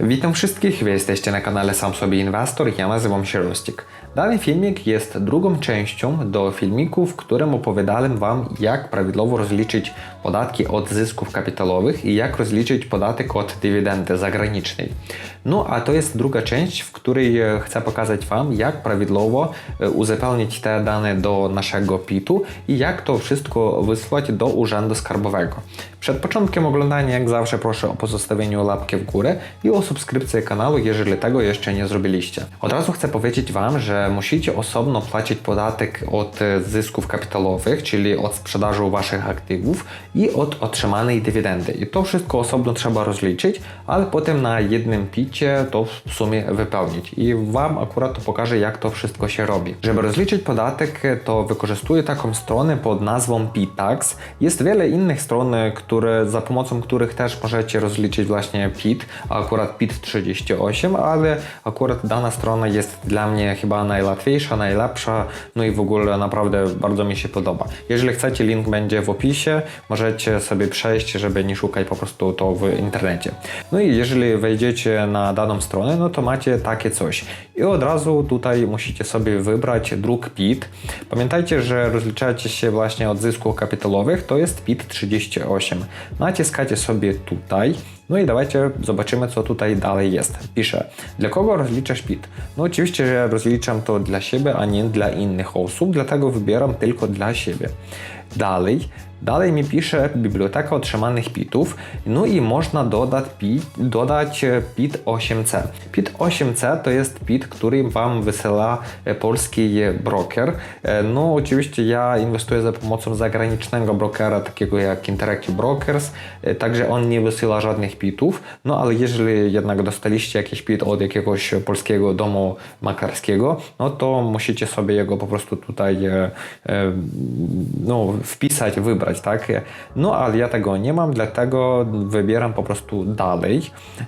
Witam wszystkich, wy jesteście na kanale Sam Sobie Inwestor, ja nazywam się Rostik. Dany filmik jest drugą częścią do filmiku, w którym opowiadałem Wam, jak prawidłowo rozliczyć podatki od zysków kapitałowych i jak rozliczyć podatek od dywidendy zagranicznej. No a to jest druga część, w której e, chcę pokazać Wam, jak prawidłowo e, uzupełnić te dane do naszego PIT-u i jak to wszystko wysłać do Urzędu Skarbowego. Przed początkiem oglądania, jak zawsze, proszę o pozostawienie łapki w górę i o subskrypcję kanału, jeżeli tego jeszcze nie zrobiliście. Od razu chcę powiedzieć Wam, że musicie osobno płacić podatek od e, zysków kapitalowych, czyli od sprzedaży Waszych aktywów i od otrzymanej dywidendy. I to wszystko osobno trzeba rozliczyć, ale potem na jednym picie to w sumie wypełnić. I Wam akurat to pokażę, jak to wszystko się robi. Żeby rozliczyć podatek, to wykorzystuję taką stronę pod nazwą PITAX. Jest wiele innych stron, które, za pomocą których też możecie rozliczyć właśnie PIT, akurat PIT 38, ale akurat dana strona jest dla mnie chyba najłatwiejsza, najlepsza, no i w ogóle naprawdę bardzo mi się podoba. Jeżeli chcecie, link będzie w opisie, możecie sobie przejść, żeby nie szukać po prostu to w internecie. No i jeżeli wejdziecie na daną stronę, no to macie takie coś. I od razu tutaj musicie sobie wybrać druk PIT. Pamiętajcie, że rozliczacie się właśnie od zysków kapitalowych, to jest PIT 38. Naciskacie sobie tutaj. No i dawajcie zobaczymy, co tutaj dalej jest. Pisze, dla kogo rozliczasz PIT? No oczywiście, że rozliczam to dla siebie, a nie dla innych osób, dlatego wybieram tylko dla siebie. Dalej, dalej mi pisze biblioteka otrzymanych PIT-ów, no i można dodać PIT, dodać PIT 8C. PIT 8C to jest PIT, który Wam wysyła e, polski broker. E, No oczywiście ja inwestuję za pomocą zagranicznego brokera, takiego jak Interactive Brokers, e, także on nie wysyła żadnych PIT-ów, no ale jeżeli jednak dostaliście jakiś PIT od jakiegoś polskiego domu maklerskiego, no to musicie sobie jego po prostu tutaj e, e, no, wpisać, wybrać, tak? No ale ja tego nie mam, dlatego wybieram po prostu dalej.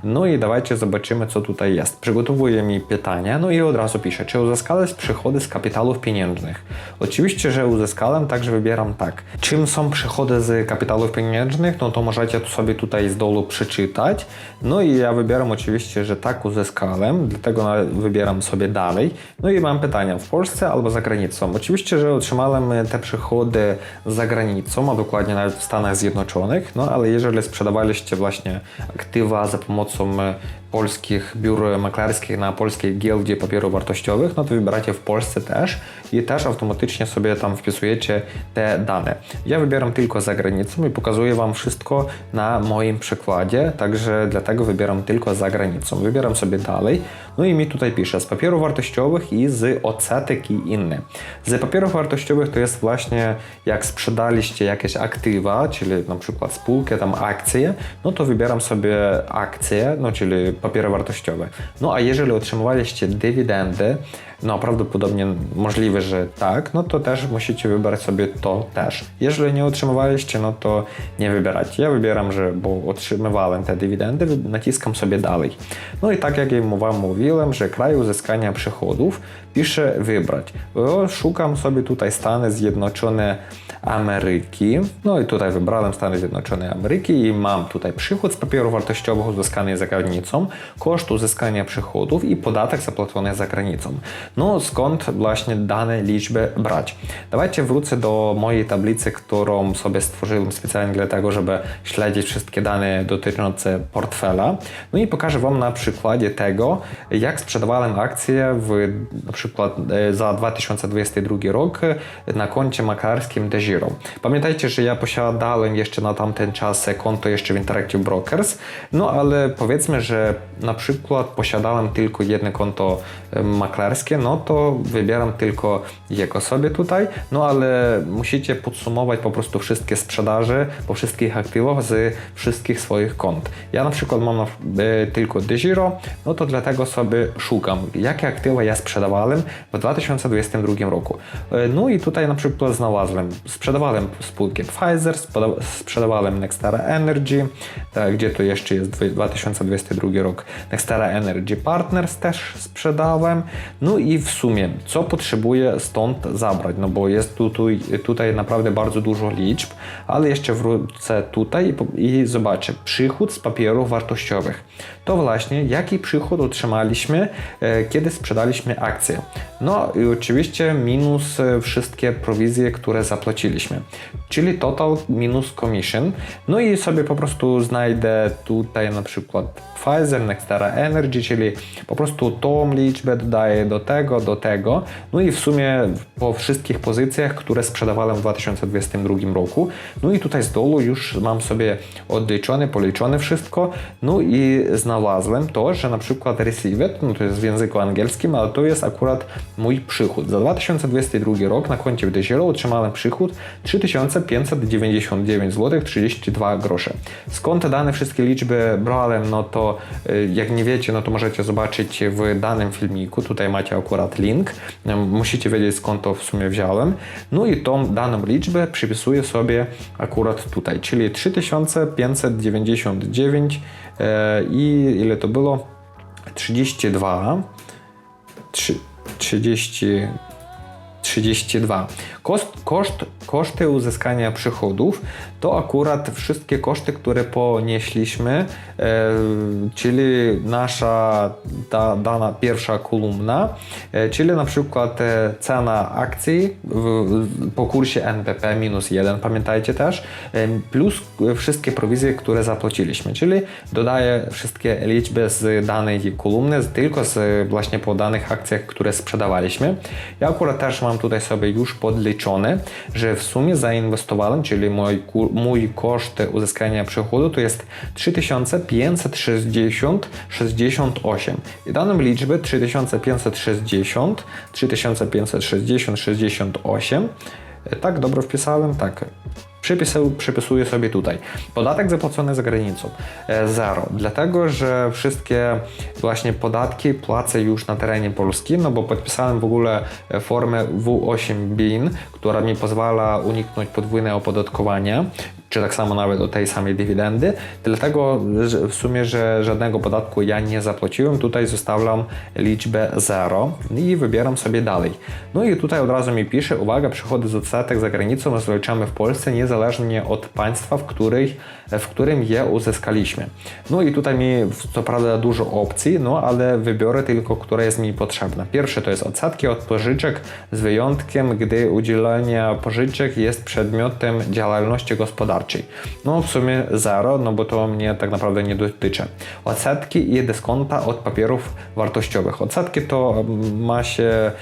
No i dawajcie zobaczymy, co tutaj jest. Przygotowuję mi pytania, no i od razu piszę, czy uzyskałeś przychody z kapitałów pieniężnych? Oczywiście, że uzyskałem, także wybieram tak. Czym są przychody z kapitałów pieniężnych? No to możecie sobie tutaj z dolu przeczytać. No i ja wybieram oczywiście, że tak uzyskałem, dlatego wybieram sobie dalej. No i mam pytania w Polsce albo za granicą. Oczywiście, że otrzymałem te przychody za granicą, dokładnie nawet w Stanach Zjednoczonych, no ale jeżeli sprzedawaliście właśnie aktywa za pomocą e, polskich biur maklerskich na polskiej giełdzie papierów wartościowych, no to wybieracie w Polsce też i też automatycznie sobie tam wpisujecie te dane. Ja wybieram tylko za granicą i pokazuję Wam wszystko na moim przykładzie, także dlatego wybieram tylko za granicą. Wybieram sobie dalej, no i mi tutaj pisze z papierów wartościowych i z odsetek i inne. Z papierów wartościowych to jest właśnie jak sprzedaliście jakieś aktywa, czyli na przykład spółkę, tam akcje, no to wybieram sobie akcje, no czyli papiery wartościowe. No a jeżeli otrzymywaliście dywidendy, no prawdopodobnie możliwe, że tak, no to też musicie wybrać sobie to też. Jeżeli nie otrzymywaliście, no to nie wybierajcie. Ja wybieram, że bo otrzymywałem te dywidendy, naciskam sobie dalej. No i tak jak ja Wam mówiłem, że kraj uzyskania przychodów, piszę wybrać. O, Szukam sobie tutaj Stany Zjednoczone Ameryki. No i tutaj wybrałem Stany Zjednoczone Ameryki i mam tutaj przychód z papierów wartościowych uzyskany za granicą, koszt uzyskania przychodów i podatek zapłacony za granicą. No skąd właśnie dane liczby brać? Dawajcie wrócę do mojej tablicy, którą sobie stworzyłem specjalnie dlatego, żeby śledzić wszystkie dane dotyczące portfela. No i pokażę Wam na przykładzie tego, jak sprzedawałem akcje w na przykład e, za 2022 rok na koncie maklerskim DeGiro. Pamiętajcie, że ja posiadałem jeszcze na tamten czas konto jeszcze w Interactive Brokers, no ale powiedzmy, że na przykład posiadałem tylko jedno konto e, no to wybieram tylko jego sobie tutaj, no ale musicie podsumować po prostu wszystkie sprzedaże po wszystkich aktywach z wszystkich swoich kont. Ja na przykład mam e, tylko DeGiro, no to dlatego sobie szukam, jakie aktywa ja sprzedawałem w 2022 roku. E, No i tutaj na przykład znalazłem, sprzedawałem spółkę Pfizer, sprzeda- sprzedawałem Nextara Energy, tak, gdzie to jeszcze jest dwy- 2022 rok, Nextara Energy Partners też sprzedałem, no i i w sumie, co potrzebuję stąd zabrać? No bo jest tutaj, tutaj naprawdę bardzo dużo liczb, ale jeszcze wrócę tutaj i, i zobaczę. Przychód z papierów wartościowych. To właśnie jaki przychód otrzymaliśmy, e, kiedy sprzedaliśmy akcje. No i oczywiście minus e, wszystkie prowizje, które zapłaciliśmy. Czyli total minus commission. No i sobie po prostu znajdę tutaj na przykład Pfizer, Nextera Energy, czyli po prostu tą liczbę dodaję do tego, do tego. No i w sumie po wszystkich pozycjach, które sprzedawałem w 2022 roku. No i tutaj z dołu już mam sobie odliczone, policzone wszystko. No i znalazłem to, że na przykład received, no to jest w języku angielskim, ale to jest akurat mój przychód. Za 2022 rok na koncie w DeGiro otrzymałem przychód 3599 zł 32 grosze. Skąd dane wszystkie liczby brałem, no to y, jak nie wiecie, no to możecie zobaczyć w danym filmiku. Tutaj macie akurat link. Musicie wiedzieć skąd to w sumie wziąłem. No i tą daną liczbę przypisuję sobie akurat tutaj, czyli 3599 e, i ile to było? 32 trzy- 30 32. Koszt, koszt, koszty uzyskania przychodów to akurat wszystkie koszty, które ponieśliśmy, e, czyli nasza ta dana pierwsza kolumna, e, czyli na przykład e, cena akcji w, w, po kursie NBP minus 1, pamiętajcie też, e, plus wszystkie prowizje, które zapłaciliśmy, czyli dodaję wszystkie liczby z danej kolumny, tylko z właśnie po danych akcjach, które sprzedawaliśmy. Ja akurat też mam tutaj sobie już podliczone, że w sumie zainwestowałem, czyli mój, mój koszt uzyskania przychodu to jest 3560,68 i daną liczbę 3560, 3560,68 tak, dobrze wpisałem? Tak. Przypisuję sobie tutaj. Podatek zapłacony za granicą. E, Zero. Dlatego, że wszystkie właśnie podatki płacę już na terenie Polski, no bo podpisałem w ogóle e, formę W8 BIN, która mi pozwala uniknąć podwójnego opodatkowania, czy tak samo nawet o tej samej dywidendy. Dlatego w sumie, że żadnego podatku ja nie zapłaciłem. Tutaj zostawiam liczbę 0 i wybieram sobie dalej. No i tutaj od razu mi pisze, uwaga, przychody z odsetek za granicą rozliczamy w Polsce niezależnie od państwa, w, której, w którym je uzyskaliśmy. No i tutaj mi co prawda dużo opcji, no ale wybiorę tylko, która jest mi potrzebna. Pierwsze to jest odsetki od pożyczek z wyjątkiem, gdy udzielenie pożyczek jest przedmiotem działalności gospodarczej. No w sumie zero, no bo to mnie tak naprawdę nie dotyczy. Odsetki i dyskonta od papierów wartościowych. Odsetki to mm, ma się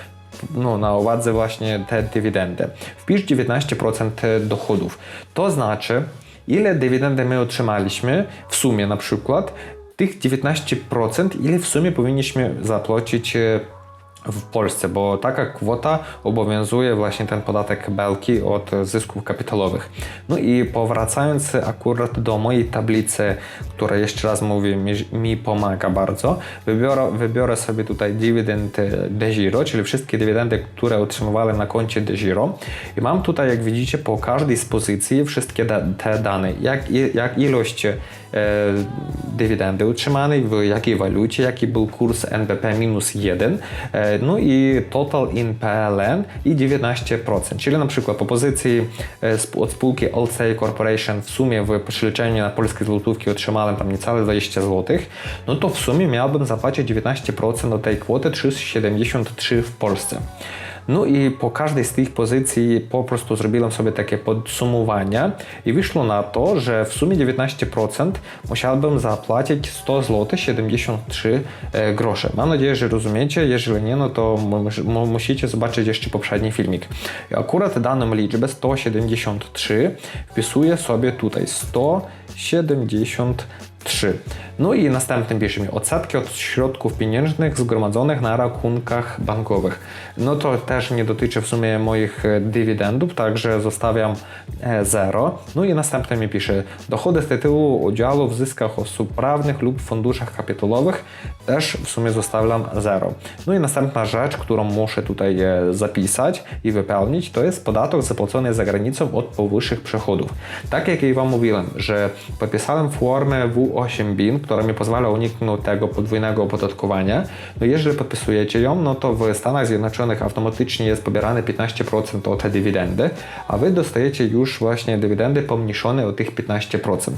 no, na uwadze właśnie te dywidendy. Wpisz 19% dochodów. To znaczy, ile dywidendy my otrzymaliśmy w sumie na przykład, tych 19%, ile w sumie powinniśmy zapłacić e, w Polsce, bo taka kwota obowiązuje właśnie ten podatek belki od zysków kapitalowych. No i powracając akurat do mojej tablicy, która jeszcze raz mówię, mi, mi pomaga bardzo, wybiorę, wybiorę sobie tutaj dywidendy DeGiro, czyli wszystkie dywidendy, które otrzymywałem na koncie DeGiro i mam tutaj, jak widzicie, po każdej z pozycji wszystkie te dane, jak, jak ilość e, dywidendy utrzymanej, w jakiej walucie, jaki był kurs NBP minus 1, e, no i total in PLN i 19%, czyli na przykład po pozycji e, od spółki LC Corporation w sumie w przeliczeniu na polskie złotówki otrzymałem tam niecałe 20 zł, no to w sumie miałbym zapłacić 19% do tej kwoty 373 w Polsce. No i po każdej z tych pozycji po prostu zrobiłem sobie takie podsumowanie i wyszło na to, że w sumie 19% musiałbym zapłacić 100 zł 73 e, grosze. Mam nadzieję, że rozumiecie. Jeżeli nie, no to mu- mu- musicie zobaczyć jeszcze poprzedni filmik. Akurat daną liczbę 173 wpisuję sobie tutaj 173. 3. No i następnym piszemy odsetki od środków pieniężnych zgromadzonych na rachunkach bankowych. No to też nie dotyczy w sumie moich e, dywidendów, także zostawiam 0. No i następnie mi pisze dochody z tytułu udziału w zyskach osób prawnych lub funduszach kapitalowych też w sumie zostawiam 0. No i następna rzecz, którą muszę tutaj e, zapisać i wypełnić, to jest podatek zapłacony za granicą od powyższych przychodów. Tak jak i Wam mówiłem, że podpisałem formę W8BIN, która mi pozwala uniknąć tego podwójnego opodatkowania. No jeżeli podpisujecie ją, no to w Stanach Zjednoczonych automatycznie jest pobierane 15% od dywidendy, a Wy dostajecie już właśnie dywidendy pomniejszone o tych 15%.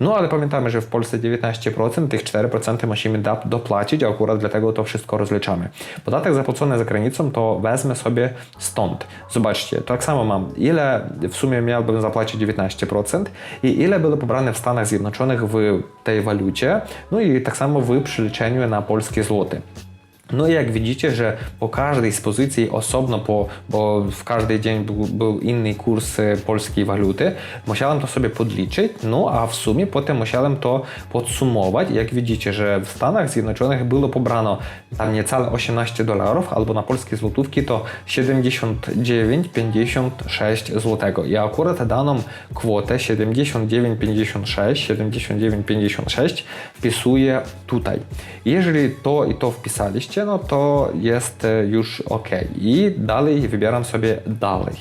No ale pamiętamy, że w Polsce 19%, tych 4% musimy dopłacić, a akurat dlatego to wszystko rozliczamy. Podatek zapłacony za granicą to wezmę sobie stąd. Zobaczcie, tak samo mam, ile w sumie miałbym zapłacić 19% i ile było pobrane w Stanach Zjednoczonych w tej walucie, no i tak samo w przeliczeniu na polskie złoty. No i jak widzicie, że po każdej z pozycji osobno, po, bo w każdy dzień był, był inny kurs e, polskiej waluty, musiałem to sobie podliczyć, no a w sumie potem musiałem to podsumować. Jak widzicie, że w Stanach Zjednoczonych było pobrano tam niecałe 18 dolarów, albo na polskie złotówki to 79,56 złotego. I akurat daną kwotę 79,56, 79,56 wpisuję tutaj. Jeżeli to i to wpisaliście, no to jest e, już ok. I dalej wybieram sobie dalej.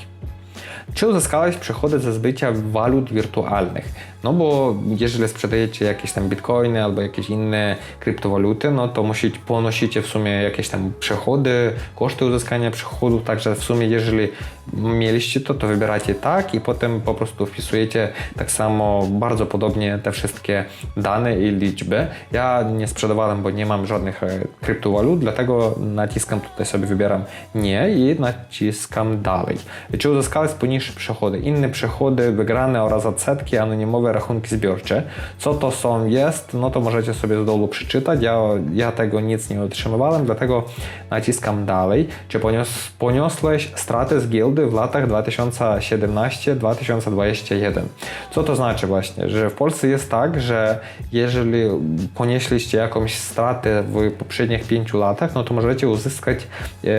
Czy uzyskałeś przychody ze zbycia walut wirtualnych? No bo jeżeli sprzedajecie jakieś tam bitcoiny albo jakieś inne kryptowaluty, no to musicie, ponosicie w sumie jakieś tam przychody, koszty uzyskania przychodów, także w sumie jeżeli mieliście to, to wybieracie tak i potem po prostu wpisujecie tak samo bardzo podobnie te wszystkie dane i liczby. Ja nie sprzedawałem, bo nie mam żadnych e, kryptowalut, dlatego naciskam tutaj sobie wybieram nie i naciskam dalej. Czy uzyskałeś poniższe przychody? Inne przychody, wygrane oraz odsetki, anonimowe rachunki zbiorcze. Co to są jest, no to możecie sobie z dolu przeczytać. Ja, ja tego nic nie otrzymywałem, dlatego naciskam dalej. Czy ponios, poniosłeś straty z giełdy w latach 2017-2021? Co to znaczy właśnie? Że w Polsce jest tak, że jeżeli ponieśliście jakąś stratę w poprzednich 5 latach, no to możecie uzyskać, e,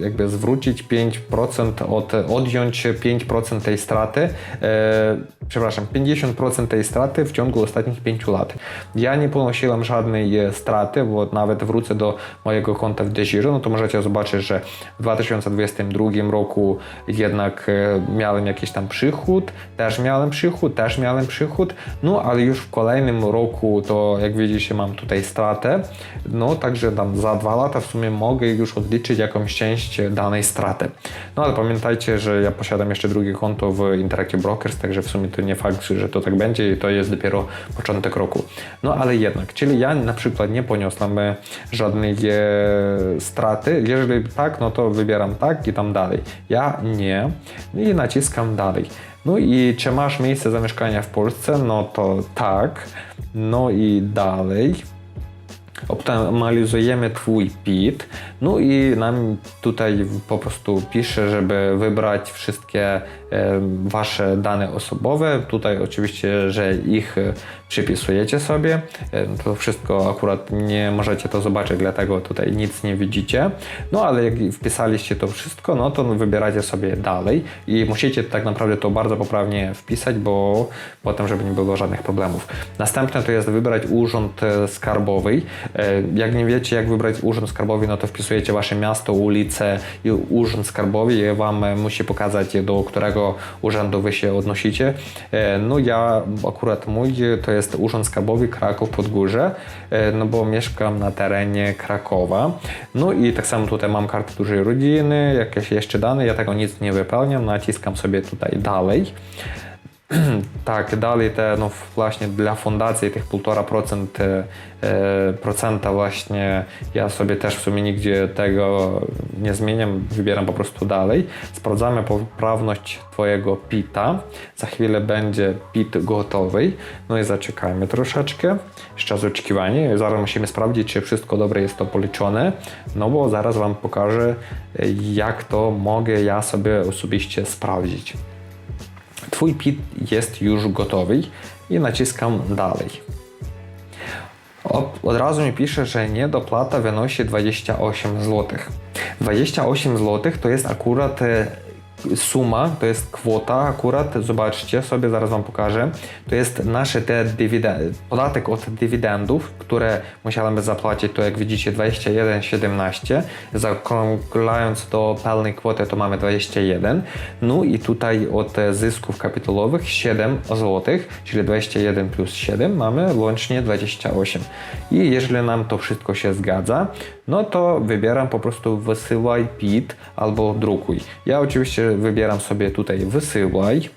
jakby zwrócić 5% od, odjąć 5% tej straty, e, przepraszam, 50% tej straty w ciągu ostatnich 5 lat. Ja nie ponosiłem żadnej e, straty, bo nawet wrócę do mojego konta w Desire, no to możecie zobaczyć, że w 2022 roku jednak e, miałem jakiś tam przychód, też miałem przychód, też miałem przychód, no ale już w kolejnym roku to jak widzicie mam tutaj stratę, no także tam za dwa lata w sumie mogę już odliczyć jakąś część danej straty. No ale pamiętajcie, że ja posiadam jeszcze drugie konto w Interactive Brokers, także w sumie to nie fakt, że to tak będzie i to jest dopiero początek roku. No ale jednak, czyli ja na przykład nie poniosłem e, żadnej e, straty. Jeżeli tak, no to wybieram tak i tam dalej. Ja nie i naciskam dalej. No i czy masz miejsce zamieszkania w Polsce? No to tak. No i dalej optymalizujemy Twój PIT, no i nam tutaj po prostu pisze, żeby wybrać wszystkie Wasze dane osobowe. Tutaj oczywiście, że ich przypisujecie sobie. E, To wszystko akurat nie możecie to zobaczyć, dlatego tutaj nic nie widzicie. No ale jak wpisaliście to wszystko, no to wybieracie sobie dalej i musicie tak naprawdę to bardzo poprawnie wpisać, bo potem, żeby nie było żadnych problemów. Następne to jest wybrać urząd e, skarbowy. E, Jak nie wiecie, jak wybrać urząd skarbowy, no to wpisujecie wasze miasto, ulicę i urząd skarbowy i wam musi pokazać, do którego urzędu wy się odnosicie. No ja akurat mój to jest urząd skarbowy Kraków Podgórze, e, no bo mieszkam na terenie Krakowa. No i tak samo tutaj mam kartę dużej rodziny, jakieś jeszcze dane, ja tego nic nie wypełniam, naciskam sobie tutaj dalej. Tak, dalej te, no właśnie dla fundacji tych 1,5% e, e, procenta właśnie ja sobie też w sumie nigdzie tego nie zmieniam, wybieram po prostu dalej. Sprawdzamy poprawność Twojego PIT-a. Za chwilę będzie PIT gotowy. No i zaczekajmy troszeczkę. Jeszcze czas oczekiwania. Zaraz musimy sprawdzić, czy wszystko dobre jest to policzone, no bo zaraz Wam pokażę, jak to mogę ja sobie osobiście sprawdzić. Twój PIT jest już gotowy i naciskam dalej. Od, razu mi pisze, że niedopłata wynosi 28 zł. 28 zł to jest akurat e, suma, to jest kwota akurat, zobaczcie sobie, zaraz Wam pokażę. To jest nasze te podatek od dywidendów, które musiałem zapłacić, to jak widzicie 21,17. Zaokrąglając do pełnej kwoty to mamy 21. No i tutaj od zysków kapitałowych 7 zł, czyli 21 plus 7 mamy łącznie 28. I jeżeli nam to wszystko się zgadza, no to wybieram po prostu wysyłaj PIT albo drukuj. Ja oczywiście wybieram sobie tutaj wysyłaj.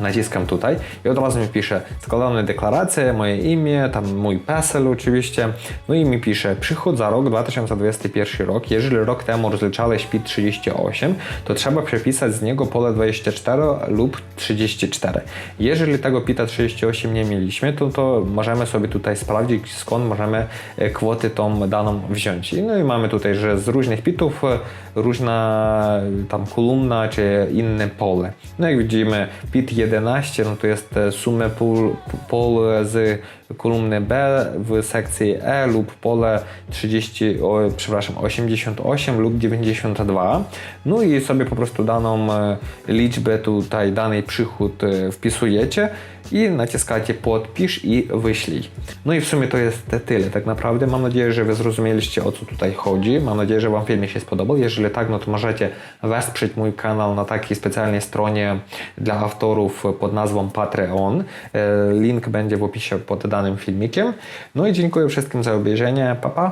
Naciskam tutaj i od razu mi pisze składane deklaracje, moje imię, tam mój PESEL oczywiście, no i mi pisze przychód za rok 2021 rok, jeżeli rok temu rozliczałeś PIT 38, to trzeba przepisać z niego pole 24 lub 34. Jeżeli tego PITA 38 nie mieliśmy, to, to możemy sobie tutaj sprawdzić skąd możemy e, kwotę tą daną wziąć. No i mamy tutaj, że z różnych PITów e, różna e, tam kolumna czy inne pole. No jak widzimy PIT 11 no to jest sumę pól, pole z kolumny B w sekcji E lub pole 30, o, przepraszam, 88 lub 92. No i sobie po prostu daną e, liczbę tutaj, dany przychód e, wpisujecie i naciskacie podpisz i wyślij. No i w sumie to jest tyle tak naprawdę. Mam nadzieję, że Wy zrozumieliście o co tutaj chodzi. Mam nadzieję, że Wam filmik się spodobał. Jeżeli tak, no to możecie wesprzeć mój kanał na takiej specjalnej stronie dla autorów pod nazwą Patreon. E, Link będzie w opisie pod filmikiem. No i dziękuję wszystkim za obejrzenie. Pa, pa.